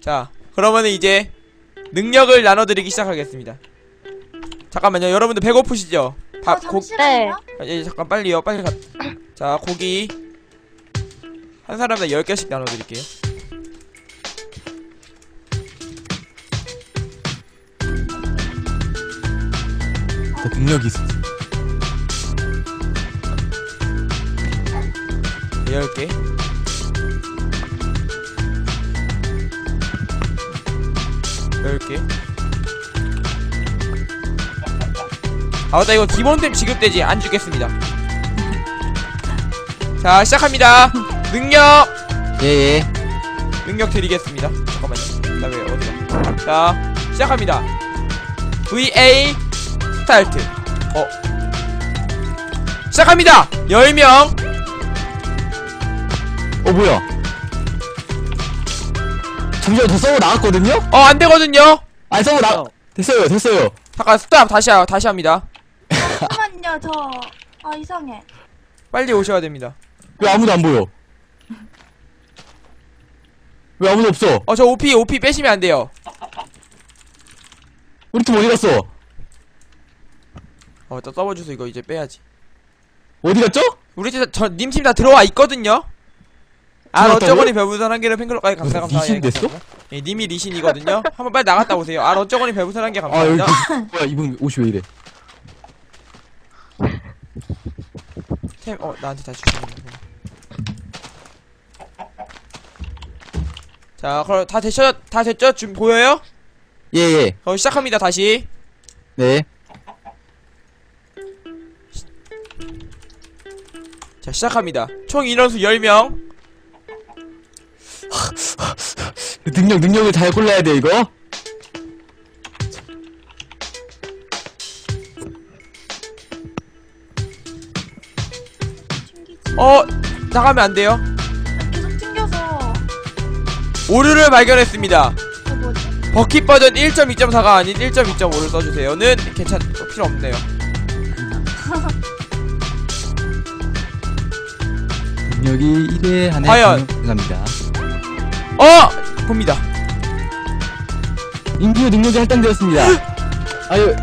자, 그러면은 이제 능력을 나눠드리기 시작하겠습니다. 잠깐만요, 여러분들 배고프시죠? 밥, 어, 고, 잠시만요. 아, 예, 잠깐 빨리요, 빨리 가. 자, 고기 한 사람당 10개씩 나눠드릴게요. 나 능력이 있어. 10개. 열 개. 아, 맞다, 이거 기본템 지급되지. 안 주겠습니다. 자, 시작합니다. 능력! 예예. 능력 드리겠습니다. 잠깐만요. 나 왜 어디가? 자, 시작합니다. VA 스타트. 어. 시작합니다. 10명. 어 뭐야? 잠시만 저 서버 나갔거든요? 어, 안 되거든요. 아니 서버 나 됐어요 됐어요. 잠깐 스탑 다시 하, 다시 합니다. 잠깐만요, 저. 아, 이상해. 빨리 오셔야 됩니다. 왜 아무도 안 보여? 왜 아무도 없어? 어, 저 OP OP 빼시면 안 돼요. 우리 팀 어디 갔어? 어, 저 서버 주소 이거 이제 빼야지. 어디 갔죠? 우리 팀, 저 님 팀 다 들어와 있거든요. 아? 어쩌고니 별부선 한 개를 팬클럽 까지 감사 감사. 리신 예, 됐어? 감사합니다. 예, 님이 리신이거든요. 한번 빨리 나갔다 오세요. 아, 어쩌고니 별부선 한 개 아 여기 감사합니다. 뭐야 이분 옷이 왜 이래? 템, 어, 나한테 다 주시는 거구나. 자, 그럼 다 되셨, 다 됐죠? 지금 보여요? 예예. 그럼 시작합니다, 다시. 네. 자, 시작합니다. 총 인원수 10명. 능력 능력을 잘 골라야 돼 이거. 어, 나가면 안 돼요. 계속 튕겨서. 오류를 발견했습니다. 뭐지? 버킷 버전 1.2.4가 아닌 1.2.5를 써주세요는 괜찮, 어, 필요 없네요. 능력이 1회 한해 과연? 감사합니다. 어! 봅니다. 인기의 능력이 할당되었습니다. 아유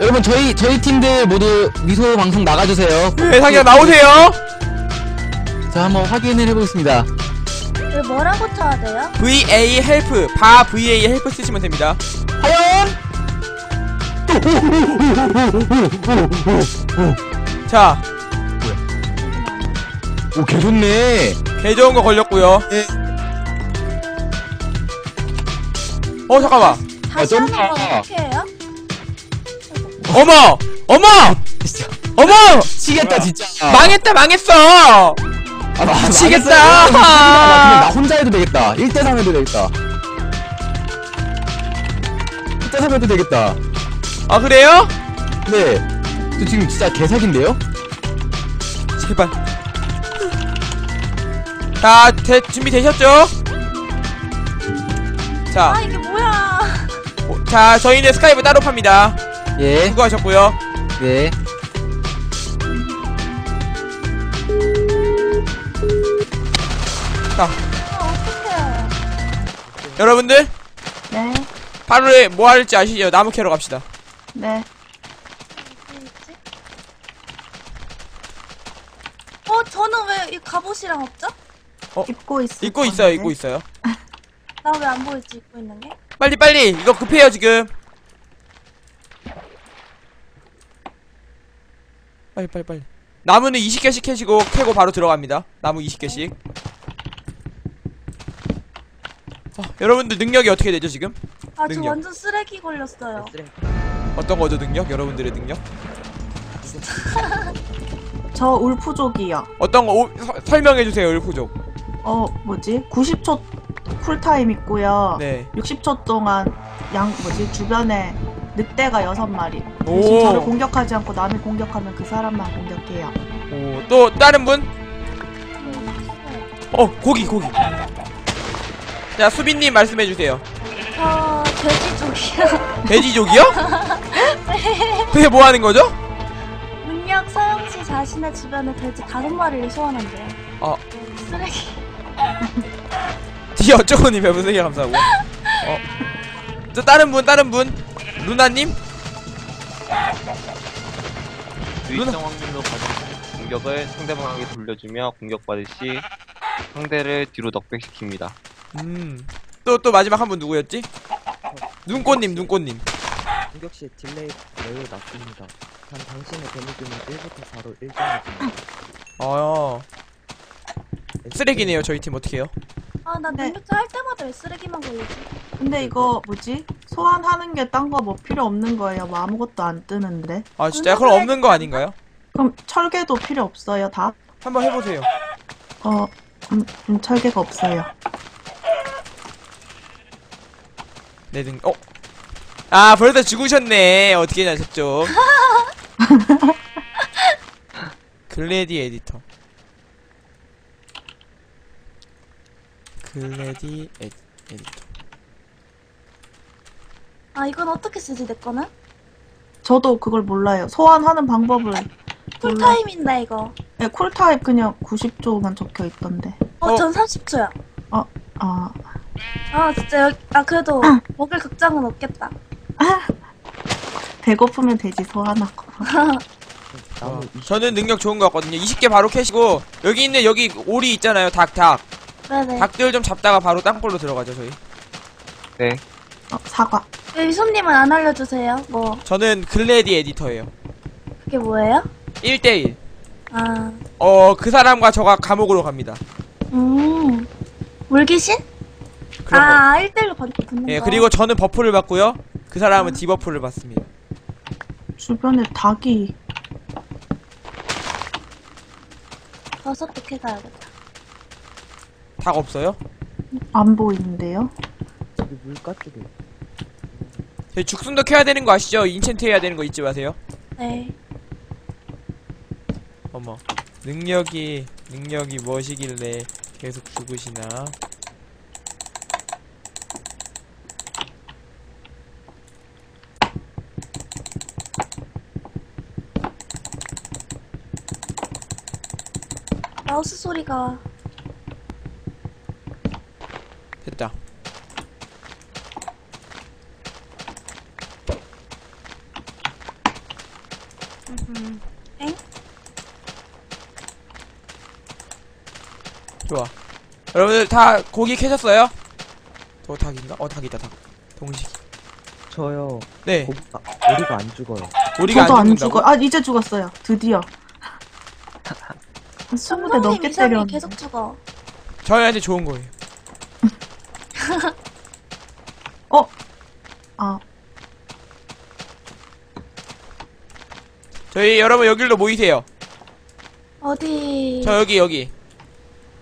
여러분 저희 저희 팀들 모두 미소 방송 나가주세요. 네, 상장 나오세요. 자 한번 확인을 해보겠습니다. 왜 뭐라고 쳐야 돼요? VA 헬프, 바 VA 헬프 쓰시면 됩니다. 과연 자, 오 개 좋네. 개 좋은 거 걸렸고요. 예. 어, 잠깐만. 다시 아, 하는 건 좀- 어떻게 해요? 어머! 어머! 진짜 어머! 치겠다 진짜. 망했다, 망했어! 아, 마- 미치겠다. 망했어요. 나나 혼자 해도 되겠다. 1대3 해도 되겠다. 1대3 해도 되겠다. 아, 그래요? 네. 저 지금 진짜 개사기인데요? 제발. 자, 대, 준비되셨죠? 자, 아, 이게 뭐야. 어, 자, 저희는 스카이브 따로 팝니다. 예. 수고하셨고요. 네. 자, 아, 어떡해. 여러분들, 네. 하루에 뭐 할지 아시죠? 나무 캐러 갑시다. 네. 어, 저는 왜 이 갑옷이랑 없죠? 입고 있어. 입고 있어요, 입고 있어요. 나 왜 안 보이지, 입고 있는 게? 빨리, 빨리! 이거 급해요, 지금. 빨리, 빨리, 빨리. 나무는 20개씩 캐시고, 캐고 바로 들어갑니다. 나무 20개씩. 아, 여러분들 능력이 어떻게 되죠, 지금? 아, 저 능력. 완전 쓰레기 걸렸어요. 어떤 거죠, 능력? 여러분들의 능력? 저 울프족이요. 어떤 거, 오, 서- 설명해 주세요, 울프족. 어, 뭐지? 90초 쿨타임 있고요. 네. 60초 동안 양 뭐지? 주변에 늑대가 6마리. 오. 대신 저를 공격하지 않고 남이 공격하면 그 사람만 공격해요. 오, 또, 다른 분? 어, 고기, 고기. 자, 수빈님 말씀해주세요. 저 돼지족이요. 돼지족이요? 그게 뭐 하는 거죠? 능력 사용 시 자신의 주변에 돼지 다섯 마리를 소환한대요. 아. 쓰레기. 뒤에 어쩌고님 별풍선이 감사하고. 어. 또 다른 분 다른 분 루나님 유익성 확률로 받은 공격을 상대방에게 돌려주며 공격받을 시 상대를 뒤로 넉백시킵니다. 음또 또 마지막 한 분 누구였지? 눈꽃님 눈꽃님 공격 시 딜레이 매우 낮습니다. 단 당신의 데미지는 1부터 4로 일정해집니다. 어 쓰레기네요 저희 팀 어떻게요? 아, 나 네. 능력자 할 때마다 왜 쓰레기만 걸리지? 근데 이거 뭐지? 소환하는 게 딴 거 뭐 필요 없는 거예요. 뭐 아무것도 안 뜨는데. 아 진짜 그럼 없는 거 아닌가요? 그럼 철개도 필요 없어요, 다? 한번 해보세요. 어, 음, 음, 철개가 없어요. 내 등, 어? 아, 벌써 죽으셨네. 어떻게 나셨죠? 글래디 에디터. 글래디 에, 에디터. 아, 이건 어떻게 쓰지, 내 거는? 저도 그걸 몰라요. 소환하는 방법을. 몰라. 쿨타임인데, 이거. 네, 쿨타입 그냥 90초만 적혀 있던데. 어, 어. 전 30초야. 아, 아, 진짜, 여기, 아, 그래도 먹을 극장은 없겠다. 배고프면 돼지 소환하고. 나무 어, 20, 저는 능력 좋은 거 같거든요. 20개 바로 캐시고, 여기 있는 여기 오리 있잖아요. 닭, 닭. 네네. 닭들 좀 잡다가 바로 땅볼로 들어가죠, 저희. 네. 어, 사과. 여기 손님은 안 알려주세요. 뭐, 저는 글래디 에디터예요. 그게 뭐예요? 1대1. 아, 어, 그 사람과 저가 감옥으로 갑니다. 음. 물귀신? 그런 거. 아, 1대1로 붙는 예, 거. 그리고 저는 버프를 받고요. 그 사람은 디버프를 받습니다. 주변에 닭이. 버섯도 캐가야겠다. 닭 없어요? 안 보이는데요? 저기 물가 쪽에 저희 죽순도 켜야 되는 거 아시죠? 인챈트 해야 되는 거 잊지 마세요. 네. 어머. 능력이, 능력이 무엇이길래 계속 죽으시나. 마우스 소리가. 됐다. 엥? 좋아. 여러분들 다 고기 캐셨어요? 저 닭인가? 어, 닭이다, 닭. 동식. 저요 네. 고기가 우리가 안 죽어요. 우리가 저도 안안 죽는다고? 죽어. 아, 이제 죽었어요. 드디어. 한 20대 삼성님 넘게 때렸는데. 계속 죽어. 저희한테 좋은 거예요. 아, 저희 여러분 여기로 모이세요. 어디? 저 여기 여기.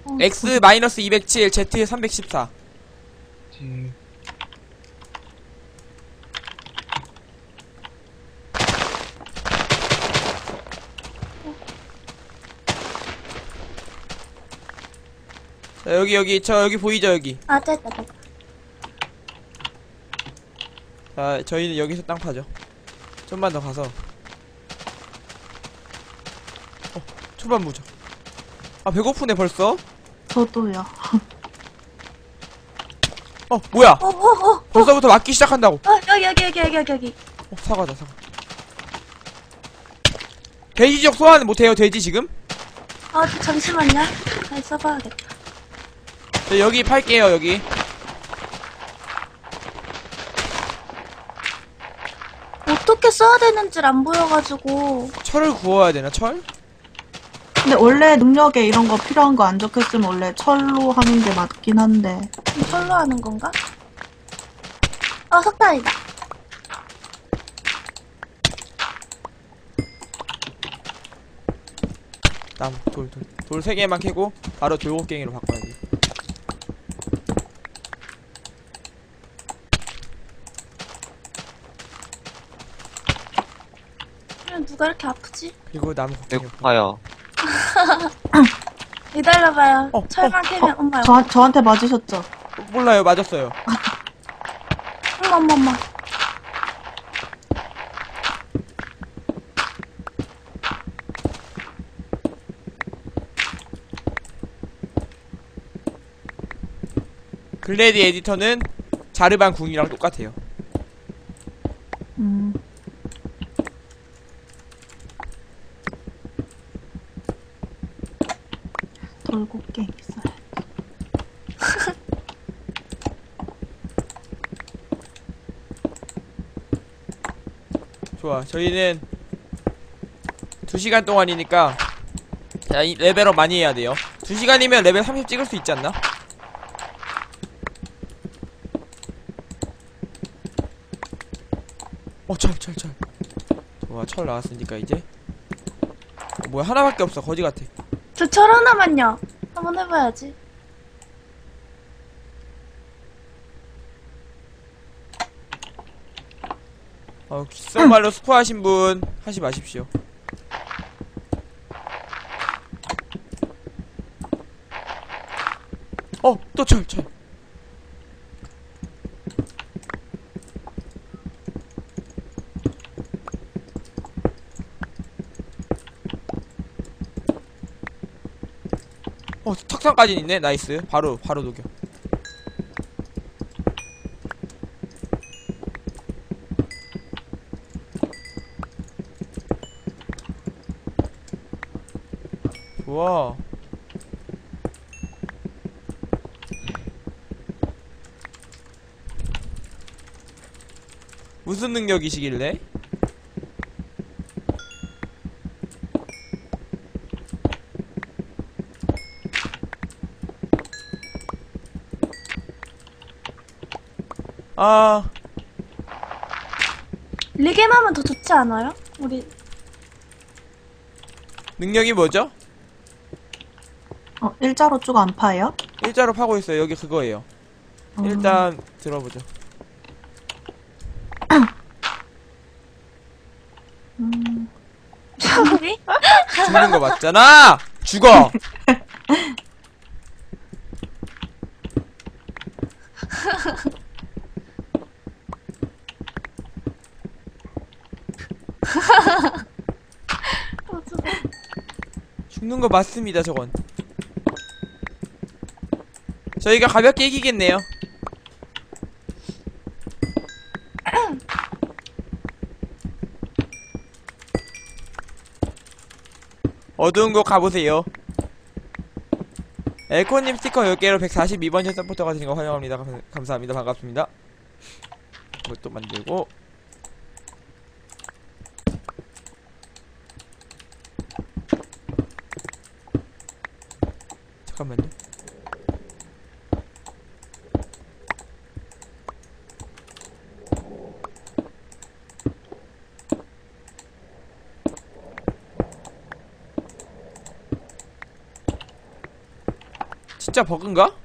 어, X 마이너스 207, Z 314. 자, 여기 여기 저 여기 보이죠 여기. 아, 됐다, 됐다. 자, 저희는 여기서 땅 파죠. 좀만 더 가서. 어, 초반 무죠. 아, 배고프네 벌써. 저도요. 어, 뭐야? 어, 어, 어. 벌써부터 맞기 시작한다고. 어, 여기, 여기, 여기, 여기, 여기, 여기. 어, 사과다 사과. 돼지적 소환 못해요 돼지 지금? 아, 잠시만요. 잘 써봐야겠다. 저 여기 팔게요 여기. 어떻게 써야 되는 줄안 보여가지고. 철을 구워야 되나 철? 근데 원래 능력에 이런 거 필요한 거 안 적혔으면 원래 철로 하는 게 맞긴 한데. 철로 하는 건가? 어, 석탄이다. 나무 돌돌 돌세 개만 캐고 바로 돌곡갱이로 바꿔야지. 누가 이렇게 아프지? 그리고 나무 곡괭이. 배고파요. 기다려봐요. 어, 철만 어, 캐면, 어, 엄마. 저, 저한테 맞으셨죠? 몰라요, 맞았어요. 엄마, 엄마, 엄마. 글래디 에디터는 자르반 궁이랑 똑같아요. 저희는 2시간 동안이니까 레벨업 많이 해야 돼요. 2시간이면 레벨 30 찍을 수 있지 않나? 어, 철, 철, 철. 좋아, 철 나왔으니까 이제. 어, 뭐야, 하나밖에 없어. 거지 같아. 저 철 하나만요. 한번 해봐야지. 어, 귓속말로 스포 하신 분 하지 마십시오. 어, 또 철, 철. 어, 탁상까지 있네. 나이스. 바로, 바로 녹여. 좋아. 무슨 능력이시길래? 아, 리겜 하면 더 좋지 않아요? 우리 능력이 뭐죠? 어, 일자로 쭉 안 파요? 일자로 파고 있어요. 여기 그거예요. 어, 일단 들어보죠. 음, 우리 죽는 거 맞잖아. 죽어. 죽는 거 맞습니다. 저건. 저희가 가볍게 이기겠네요. 어두운 곳 가보세요. 에코님 스티커 10개로 142번째 서포터가 되신 거 환영합니다. 감, 감사합니다. 반갑습니다. 이것도 만들고. 잠깐만요. 진짜 버그인가?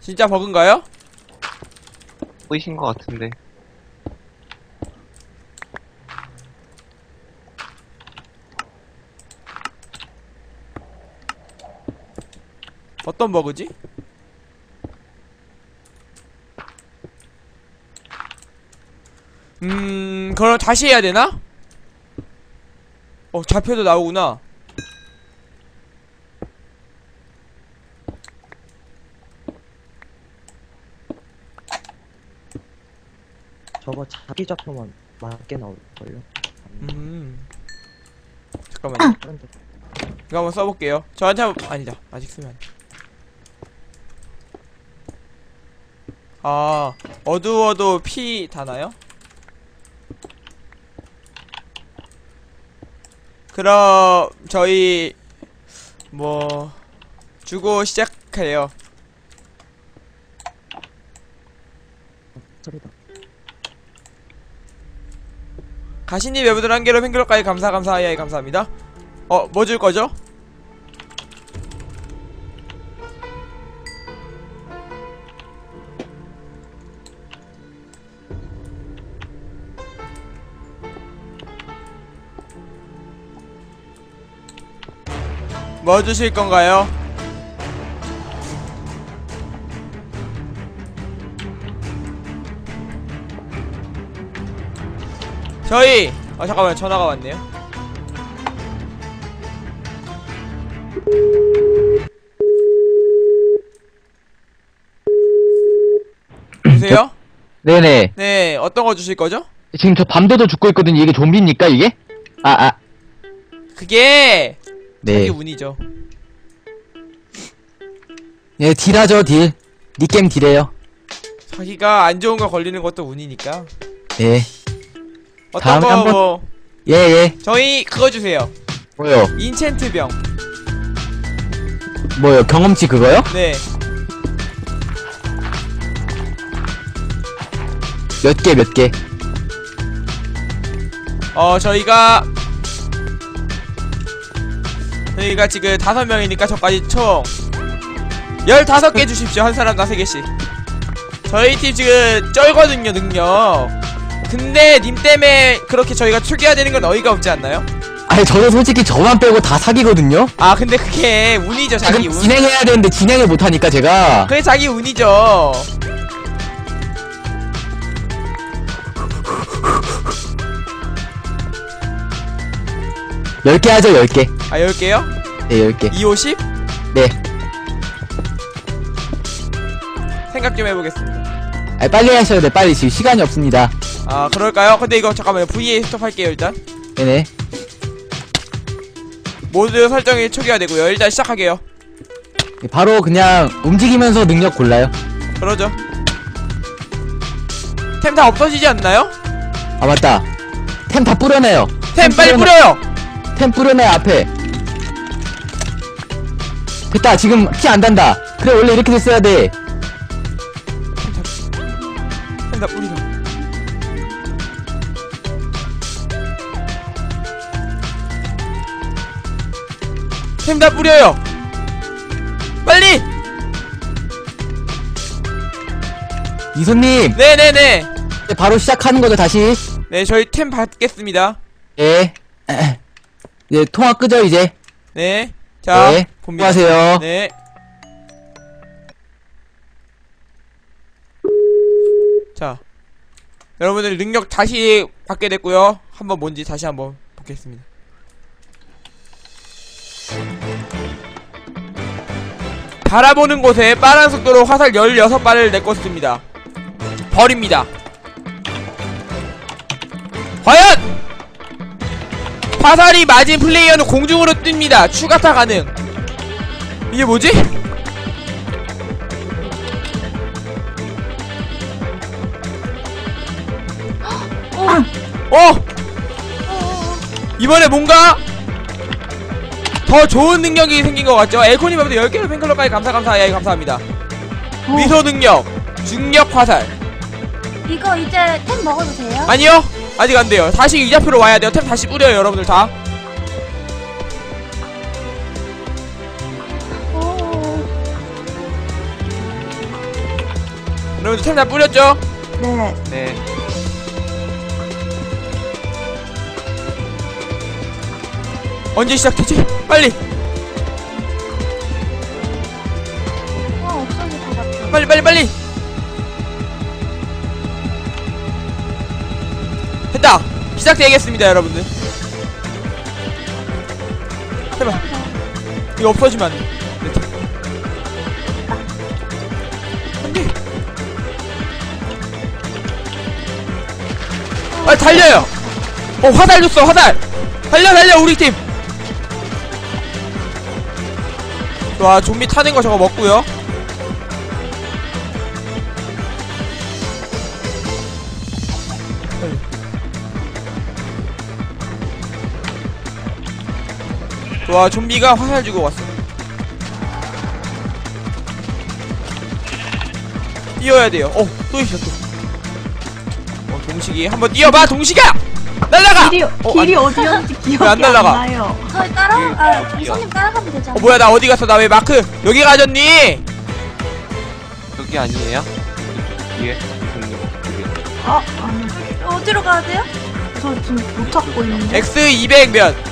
진짜 버그인가요? 보이신 것 같은데. 어떤 버그지? 음, 그럼 다시 해야 되나? 어, 좌표도 나오구나. 저거 자기 좌표만 맞게 나올걸요? 음. 잠깐만요. 그런데 이거 한번 써볼게요. 저한테 한번, 아니다. 아직 쓰면 안 돼. 아, 어두워도 피 다나요? 그럼, 저희, 뭐, 주고 시작해요. 가시님 외부들 한 개로 팬클럽까지 감사, 감사, 예, 감사합니다. 어, 뭐 줄 거죠? 뭐 주실 건가요? 저희! 어, 아 잠깐만 전화가 왔네요 보세요? 네네 네 어떤 거 주실 거죠? 지금 저 밤도도 죽고 있거든요 이게 좀비입니까 이게? 아아 아. 그게 네. 자기 운이죠. 예, 딜하죠, 딜. 니게임 딜해요. 자기가 안 좋은 거 걸리는 것도 운이니까. 예. 어떤 다음에 거 한번- 뭐 예, 예. 저희 그거 주세요. 뭐요? 인챈트 병. 뭐요? 경험치 그거요? 네. 몇 개, 몇 개. 어 저희가 저희가 지금 다섯 명이니까 저까지 총 열다섯 개 주십시오 한 사람당 세 개씩. 저희 팀 지금 쩔거든요 능력. 근데 님 때문에 그렇게 저희가 초기화 되는 건 어이가 없지 않나요? 아니, 저도 솔직히 저만 빼고 다 사기거든요? 아 근데 그게 운이죠 자기 운. 진행해야 되는데 진행을 못하니까 제가. 그게 자기 운이죠. 열 개 하죠, 열 개. 아 10개요? 네, 열 개. 2, 50? 네. 생각 좀 해보겠습니다. 아, 빨리 하셔야 돼, 빨리. 지금 시간이 없습니다. 아 그럴까요? 근데 이거 잠깐만요 VA 스톱할게요 일단 네네. 모두 설정이 초기화 되고요 일단 시작하게요 바로 그냥 움직이면서 능력 골라요. 그러죠 템 다 없어지지 않나요? 아, 맞다. 템 다 뿌려내요. 템 빨리 뿌려놔- 뿌려요 템 뿌려내 앞에 됐다 지금 피 안 단다. 그래 원래 이렇게 됐어야 돼. 템다 뿌리자 템다 뿌려요. 빨리! 이손님. 네네네. 이제 바로 시작하는 거죠 다시? 네 저희 템 받겠습니다. 예. 이제 통화 끄죠 이제. 네 자 네 봅니다 수고하세요 네. 자, 여러분들 능력 다시 받게 됐고요. 한번 뭔지 다시 한번 보겠습니다. 바라보는 곳에 빠른 속도로 화살 16발을 내꽂습니다. 버립니다. 과연! 화살이 맞은 플레이어는 공중으로 뜹니다. 추가타 가능. 이게 뭐지? 어! 이번에 뭔가 더 좋은 능력이 생긴 것 같죠? 에코님 아무튼 10개로 팬클럽까지 감사 감사 예 감사합니다 미소 능력 중력 화살 이거 이제 템 먹어도 돼요? 아니요 아직 안 돼요 다시 이자표로 와야 돼요 템 다시 뿌려요 여러분들 다 오. 여러분들 템 다 뿌렸죠? 네. 네 언제 시작되지? 빨리 어, 없어질 것 같아. 빨리 빨리 빨리 시작되겠습니다 여러분들. 제발 이거 없어지면 안돼. 아 달려요. 어 화살 줬어 화살. 달려 달려 우리 팀. 좋아 좀비 타는 거 저거 먹고요 좋아 좀비가 화살 주고 왔어 뛰어야 돼요 어또 있어 또 어, 동식이 한번 뛰어봐 동식아 날라가 길이, 어, 길이 어디였는지 기억이 안 안, 날라가? 나요. 저희 따라, 아, 이손님 따라가면 되잖아. 어 뭐야 나 어디 갔어 나 왜 마크 여기 가졌니 여기 아니에요? 뒤에. 아, 아니. 어디로 가야 돼요? 저 지금 못 찾고 있는데. X 200몇 그200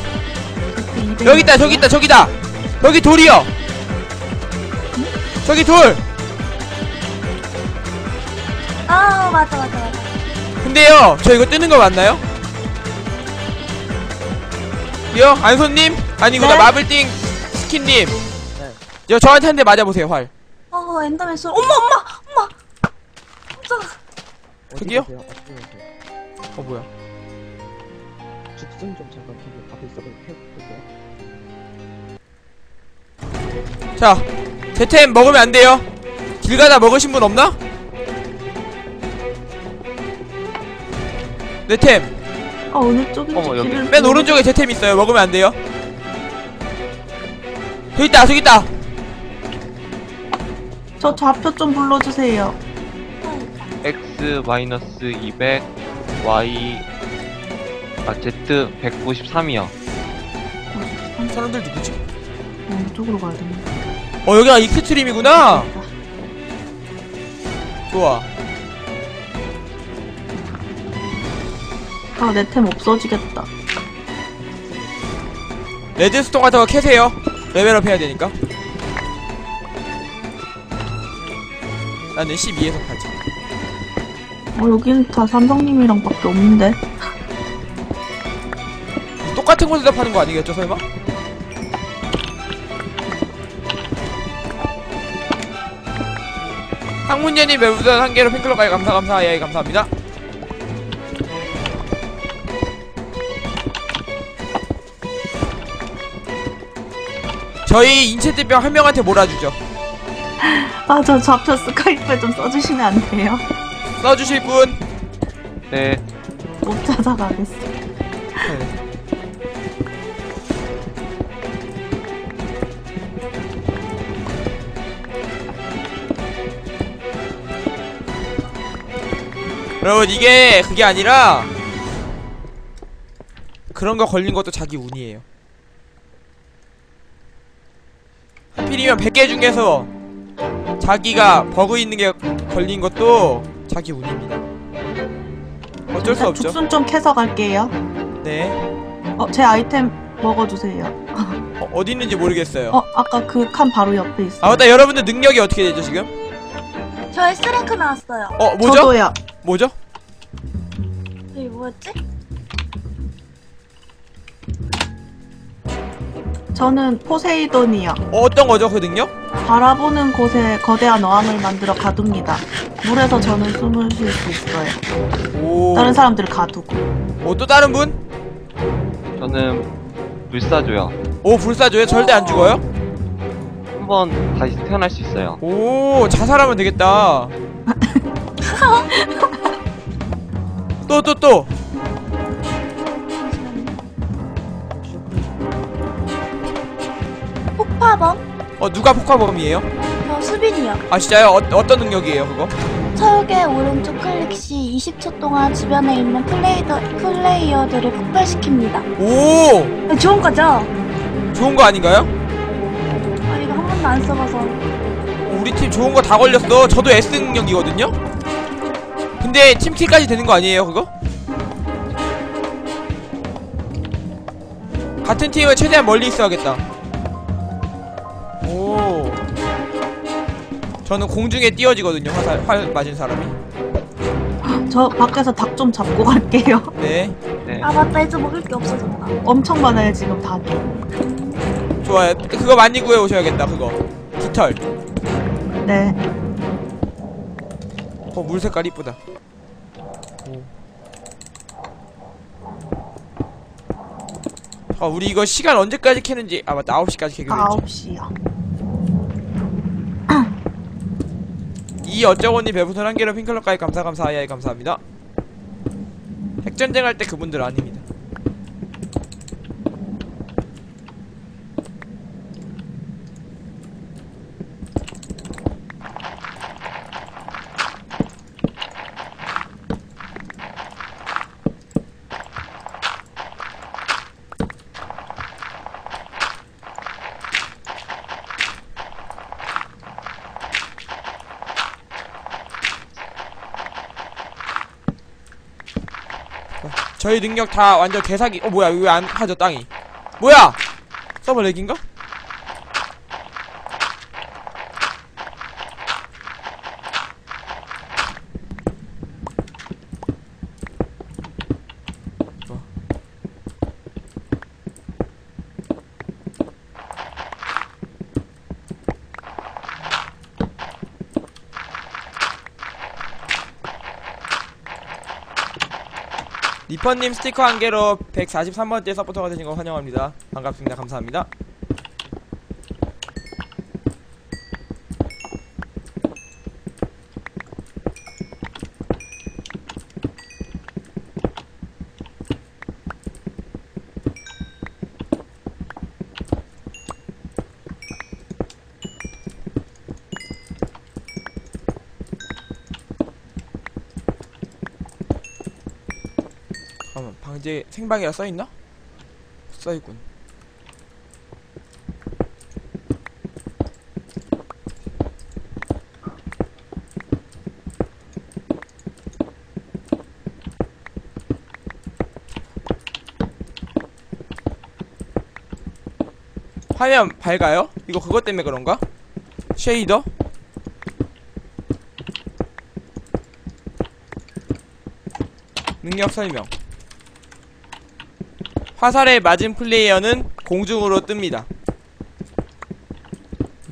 여기 있다 저기 있다 저기다 여기 돌이요 저기 돌 아, 맞아, 맞아, 맞아. 근데요 저 이거 뜨는 거 맞나요? 이요 안손님 아니구나 네? 마블띵 치킨님 네. 저 저한테 한 대 맞아보세요 활 어 엔더맨 소 엄마 엄마 엄마 깜짝아 저기요? 어디? 어 뭐야 죽순 좀 잠깐 저기 앞에 있어 볼게요. 자, 제템 먹으면 안 돼요. 길 가다 먹으신 분 없나? 내 템. 아, 어느 쪽인지 어머, 여기 길을 맨 오른쪽에 제템 있어요. 먹으면 안 돼요. 저기 있다, 저기 있다. 저 좌표 좀 불러주세요. X 마이너스 200 Y 아 Z 193이요. 사람들 누구지? 어, 이쪽으로 가야 되네. 어, 여기가 익스트림이구나. 좋아. 아, 내 템 없어지겠다. 레드스톤 같은 거 캐세요. 레벨업 해야 되니까. 나는 12에서 가지. 어, 여긴 다 삼성님이랑 밖에 없는데. 똑같은 곳에서 파는 거 아니겠죠, 설마? 항문제님 매부전 한 개로 팬클럽 가입 감사 감사 예 감사합니다. 저희 인체대병 한 명한테 몰아주죠. 아, 저 좌표 스카이프에 좀 써주시면 안 돼요? 써주실 분. 네. 못 찾아가겠어. 여러분 이게 그게 아니라 그런 거 걸린 것도 자기 운이에요. 하필이면 100개 중에서 자기가 버그 있는 게 걸린 것도 자기 운입니다. 어쩔 수 없죠. 죽순 좀 캐서 갈게요. 네. 어, 제 아이템 먹어주세요. 어, 어디 있는지 모르겠어요. 어, 아까 그 칸 바로 옆에 있어요. 아 맞다 여러분들 능력이 어떻게 되죠 지금? 저 S랭크 나왔어요 어 뭐죠? 저도요. 뭐죠? 여기 뭐였지? 저는 포세이돈이요. 어, 어떤 거죠 그 능력? 바라보는 곳에 거대한 어항을 만들어 가둡니다. 물에서 저는 숨을 쉴 수 있어요. 오. 다른 사람들을 가두고. 어, 또 다른 분? 저는 불사조요. 오 불사조요? 절대 안 죽어요? 한번 다시 태어날 수 있어요. 오 자살하면 되겠다. 또 또 또. 폭파범? 어 누가 폭파범이에요? 저 수빈이요 아 진짜요? 어, 어떤 능력이에요 그거? 철개 오른쪽 클릭 시 20초 동안 주변에 있는 플레이더, 플레이어들을 폭발시킵니다 오 네, 좋은 거죠? 좋은 거 아닌가요? 아 이거 한 번도 안 써봐서 우리 팀 좋은 거 다 걸렸어. 저도 S 능력이거든요. 근데 팀킬까지 되는 거 아니에요 그거? 같은 팀은 최대한 멀리 있어야겠다. 오. 저는 공중에 띄어지거든요. 화살, 활 맞은 사람이. 저 밖에서 닭 좀 잡고 갈게요. 네. 네. 아 맞다 이제 먹을 게 없어졌다 엄청 많아요, 지금 닭이. 좋아요. 그거 많이 구해 오셔야겠다. 그거. 깃털. 네. 어, 물 색깔 이쁘다. 오. 아, 우리 이거 시간 언제까지 캐는지. 아, 맞다. 9시까지 캐기로 했죠. 9시요. 이 어쩌고니 배부선 한 개로 핑클럽까지 감사 감사 아야이 감사합니다. 핵전쟁 할 때 그분들 아닙니다. 저희 능력 다 완전 개사기. 어 뭐야 왜 안 파져 땅이? 뭐야? 서버 렉인가? 리퍼님 스티커 한 개로 143번째 서포터가 되신 거 환영합니다. 반갑습니다. 감사합니다. 방제 생방이라 써있나? 써있군 화면 밝아요? 이거 그것 때문에 그런가? 쉐이더? 능력 설명 화살에 맞은 플레이어는 공중으로 뜹니다.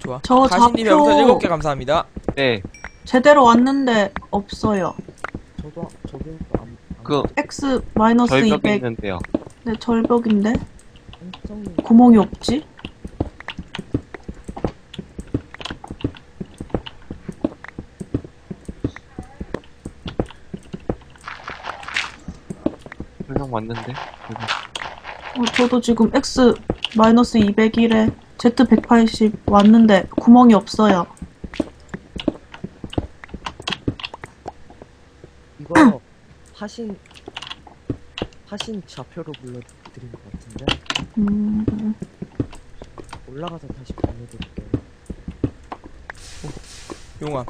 좋아. 저 가신님 좌표- 여기서 7개 감사합니다. 네, 제대로 왔는데 없어요. 저도 저도 안, 안그 X 마이너스 절벽에 200. 있는데요. 네, 절벽인데 한정님 구멍이 없지? 설명 맞는데? 어, 저도 지금 X 마이너스 201에 Z 180 왔는데 구멍이 없어요. 이거 하신 하신 좌표로 불러드린 것 같은데 음, 올라가서 다시 보내드릴게요. 용암.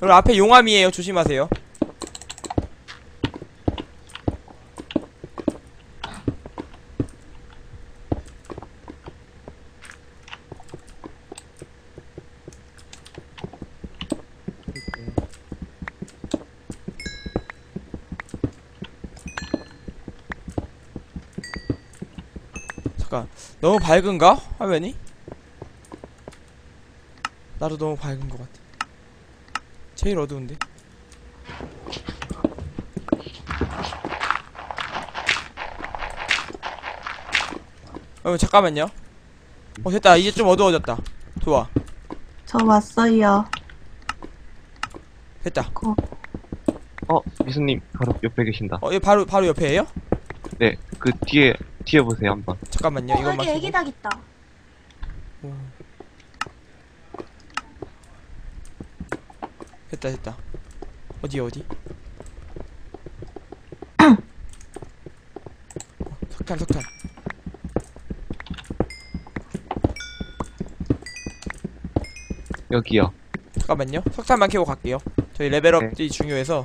여러분 앞에 용암이에요. 조심하세요. 잠깐. 너무 밝은가? 화면이? 나도 너무 밝은 것 같아. 제일 어두운데. 어 잠깐만요. 어 됐다. 이제 좀 어두워졌다. 좋아. 저 왔어요. 됐다. 거, 어, 미수님 바로 옆에 계신다. 어, 바로 바로 옆에예요? 네, 그 뒤에 뒤에 보세요 한번. 잠깐만요. 어, 이것만 여기 켜고. 애기 닭 있다. 됐다 됐다. 어디 어디? 어, 석탄 석탄. 여기요. 잠깐만요. 석탄만 캐고 갈게요. 저희 레벨업이 중요해서